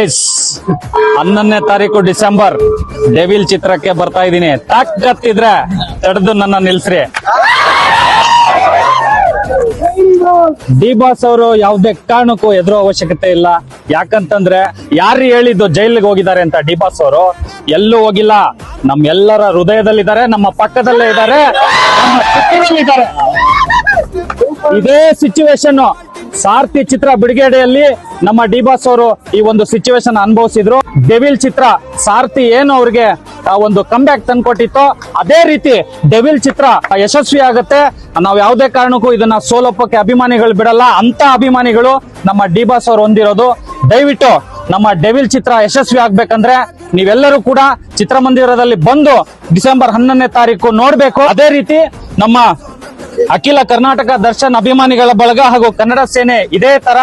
Guys ಹನ್ನೊಂದನೇ ತಾರೀಕು December. Devil ಚಿತ್ರಕ್ಕೆ ಬರ್ತಾ ಇದ್ದೀನಿ. ತಾಕತ್ತಿದ್ರೆ ತಡೆದು ನನ್ನ ನಿಲ್ಸ್ರಿ. ಡಿ ಬಾಸ್ ಅವರು ಯಾವ್ದೇ ಕಾರಣಕ್ಕೂ ಎದುರು ಅವಶ್ಯಕತೆ ಇಲ್ಲ. ಯಾಕಂತಂದ್ರೆ ಯಾರು ಹೇಳಿದ್ದು ಜೈಲಿಗೆ ಹೋಗಿದ್ದಾರೆ ಅಂತ ಡಿ ಬಾಸ್ ಅವರು? ಎಲ್ಲೂ ಹೋಗಿಲ್ಲ. ನಮ್ ಎಲ್ಲರ ಹೃದಯದಲ್ಲಿದ್ದಾರೆ, ನಮ್ಮ ಪಕ್ಕದಲ್ಲೇ ಇದ್ದಾರೆ, ನಮ್ಮ ಸುತ್ತಲೂ ಇದೇ ಸಿಚುವೇಶನ್ ಸಾರ್ಥಿ ಚಿತ್ರ ಬಿಡುಗಡೆಯಲ್ಲಿ ನಮ್ಮ ಡಿ ಬಾಸ್ ಅವರು ಈ ಒಂದು ಸಿಚುವೇಶನ್ ಅನುಭವಿಸಿದ್ರು. ಡೆವಿಲ್ ಚಿತ್ರ ಸಾರ್ಥಿ ಏನು ಅವ್ರಿಗೆ ಒಂದು ಕಂಬ್ಯಾಕ್ ತಂದ್ಕೊಟ್ಟಿತ್ತೋ, ಅದೇ ರೀತಿ ಡೆವಿಲ್ ಚಿತ್ರ ಯಶಸ್ವಿ ಆಗುತ್ತೆ. ನಾವು ಯಾವುದೇ ಕಾರಣಕ್ಕೂ ಇದನ್ನ ಸೋಲೊಪ್ಪಕ್ಕೆ ಅಭಿಮಾನಿಗಳು ಬಿಡಲ್ಲ. ಅಂತ ಅಭಿಮಾನಿಗಳು ನಮ್ಮ ಡಿ ಬಾಸ್ ಅವರು ಹೊಂದಿರೋದು. ದಯವಿಟ್ಟು ನಮ್ಮ ಡೆವಿಲ್ ಚಿತ್ರ ಯಶಸ್ವಿ ಆಗ್ಬೇಕಂದ್ರೆ ನೀವೆಲ್ಲರೂ ಕೂಡ ಚಿತ್ರಮಂದಿರದಲ್ಲಿ ಬಂದು ಡಿಸೆಂಬರ್ ಹನ್ನೊಂದನೇ ತಾರೀಕು ನೋಡ್ಬೇಕು. ಅದೇ ರೀತಿ ನಮ್ಮ ಅಖಿಲ ಕರ್ನಾಟಕ ದರ್ಶನ್ ಅಭಿಮಾನಿಗಳ ಬಳಗ ಹಾಗೂ ಕನ್ನಡ ಸೇನೆ ಇದೇ ತರ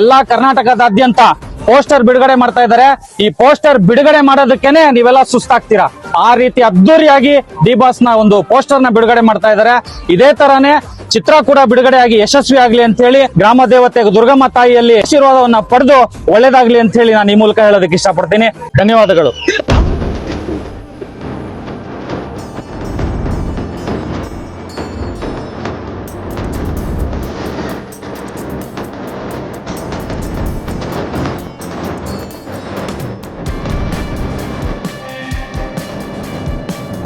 ಎಲ್ಲಾ ಕರ್ನಾಟಕದಾದ್ಯಂತ ಪೋಸ್ಟರ್ ಬಿಡುಗಡೆ ಮಾಡ್ತಾ ಇದ್ದಾರೆ. ಈ ಪೋಸ್ಟರ್ ಬಿಡುಗಡೆ ಮಾಡೋದಕ್ಕೇನೆ ನೀವೆಲ್ಲ ಸುಸ್ತಾಗ್ತೀರಾ? ಆ ರೀತಿ ಅದ್ದೂರಿಯಾಗಿ ಡಿ ಬಾಸ್ನ ಒಂದು ಪೋಸ್ಟರ್ನ ಬಿಡುಗಡೆ ಮಾಡ್ತಾ ಇದ್ದಾರೆ. ಇದೇ ತರಾನೇ ಚಿತ್ರ ಕೂಡ ಬಿಡುಗಡೆಯಾಗಿ ಯಶಸ್ವಿ ಆಗ್ಲಿ ಅಂತ ಹೇಳಿ ಗ್ರಾಮ ದೇವತೆ ದುರ್ಗಮ್ಮ ತಾಯಿಯಲ್ಲಿ ಆಶೀರ್ವಾದವನ್ನ ಪಡೆದು ಒಳ್ಳೇದಾಗ್ಲಿ ಅಂತ ಹೇಳಿ ನಾನು ಈ ಮೂಲಕ ಹೇಳೋದಕ್ಕೆ ಇಷ್ಟಪಡ್ತೀನಿ. ಧನ್ಯವಾದಗಳು.